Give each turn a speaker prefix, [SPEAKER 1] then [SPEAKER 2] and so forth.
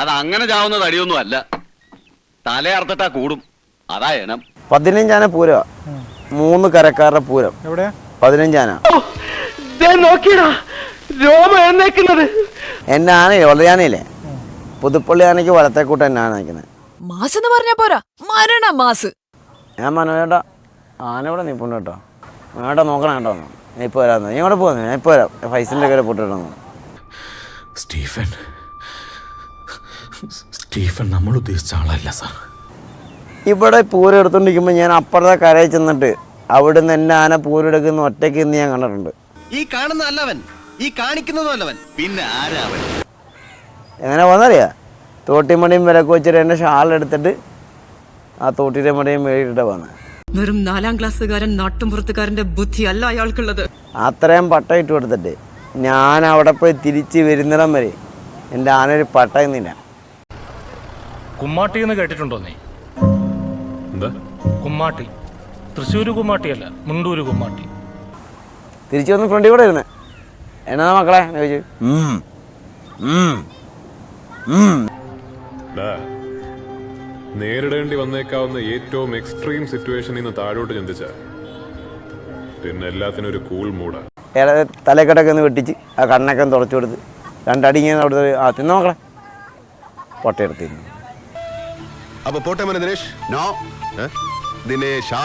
[SPEAKER 1] അത് അങ്ങനെ ചാവുന്ന തടിയൊന്നും അല്ല തലയർത്തിട്ടാ കൂടും. അതാ എനം
[SPEAKER 2] പതിനഞ്ചാന പൂരം മൂന്ന് കരക്കാരുടെ പൂരം. പതിനഞ്ചാന. എന്നെ ആനയില്ലേ വളയാനയില്ലേ പുതുപ്പള്ളി ആനയ്ക്ക് വലത്തേക്കൂട്ട് എന്നെ ആന നിൽക്കുന്നത്
[SPEAKER 3] മാസ് എന്ന് പറഞ്ഞാ പോരാ. മരണ മാസ്.
[SPEAKER 2] ഞാൻ മനോജേട്ടാ ആന ഇവിടെ നിൽപ്പുണ്ട് കേട്ടോ. മനോട്ടാ നോക്കണം കേട്ടോ. ഞാൻ ഇപ്പോൾ വരാം നീ ഇവിടെ പോകുന്നു ഞാൻ ഇപ്പോൾ വരാം. ഫൈസിന്റെ കയറി പൊട്ടിട്ടോ
[SPEAKER 4] സ്റ്റീഫൻ സ്റ്റീഫൻ നമ്മൾ ഉദ്ദേശിച്ച ആളല്ല സാർ.
[SPEAKER 2] ഇവിടെ പൂരം എടുത്തോണ്ടിരിക്കുമ്പോൾ ഞാൻ അപ്പുറത്തെ കരയിൽ ചെന്നിട്ട് അവിടെ നിന്ന് എന്നെ ആന പൂരെടുക്കുന്ന ഒറ്റയ്ക്ക് ഇന്ന് ഞാൻ കണ്ടിട്ടുണ്ട്.
[SPEAKER 5] ഈ കാണുന്ന അല്ലവൻ ഈ കാണിക്കുന്നതും അല്ലവൻ
[SPEAKER 1] പിന്നെ ആരാവൻ
[SPEAKER 2] എങ്ങനെ വന്നറിയാ തോട്ടിമണിയും വിലക്ക് വെച്ചിട്ട് എന്റെ ഷാൾ എടുത്തിട്ട് ആ തോട്ടിയുടെ മടിയും മേടിയിട്ട് പോകുന്നത്
[SPEAKER 6] വെറും നാലാം ക്ലാസ്സുകാരൻ നാട്ടുംപുറത്തുകാരന്റെ ബുദ്ധി അല്ല അയാൾക്കുള്ളത്.
[SPEAKER 2] അത്രയും പട്ട ഇട്ട് കൊടുത്തിട്ട് ഞാൻ അവിടെ പോയി തിരിച്ച് വരുന്നിടം വരെ എന്റെ ആനൊരു പട്ടയം എന്നില്ല
[SPEAKER 7] കുമ്മാട്ടി എന്ന് കേട്ടിട്ടുണ്ടോ നീ?
[SPEAKER 4] എന്താ?
[SPEAKER 7] കുമ്മാട്ടി. തൃശ്ശൂര് കുമ്മാട്ടിയല്ല മുണ്ടൂര് കുമ്മാട്ടി.
[SPEAKER 2] തിരിച്ചു വന്ന് ഫ്രണ്ടി കൂടെ ഇരുന്നേ. എന്നാ മക്കളെ?
[SPEAKER 8] നേരിടേണ്ടി വന്നേക്കാവുന്ന ഏറ്റവും എക്സ്ട്രീം സിറ്റുവേഷൻ ഇന്ന് താഴോട്ട് ചിന്തിച്ച. പിന്നെ എല്ലാത്തിനും ഒരു കൂൾ മൂടാ
[SPEAKER 2] ഇയാളെ തലക്കെട്ടൊക്കെ ഒന്ന് വെട്ടിച്ച് ആ കണ്ണൊക്കെ ഒന്ന് തുടച്ചു കൊടുത്ത് രണ്ടടി ഇങ്ങനെ അവിടുത്തെ ആ തിന്നു മക്കളെ? പൊട്ടയെടുത്തിരുന്നു
[SPEAKER 5] അപ്പൊ പോട്ടെ മോനെ ദിനേഷ്
[SPEAKER 1] നോ.
[SPEAKER 5] ദിനേശാ.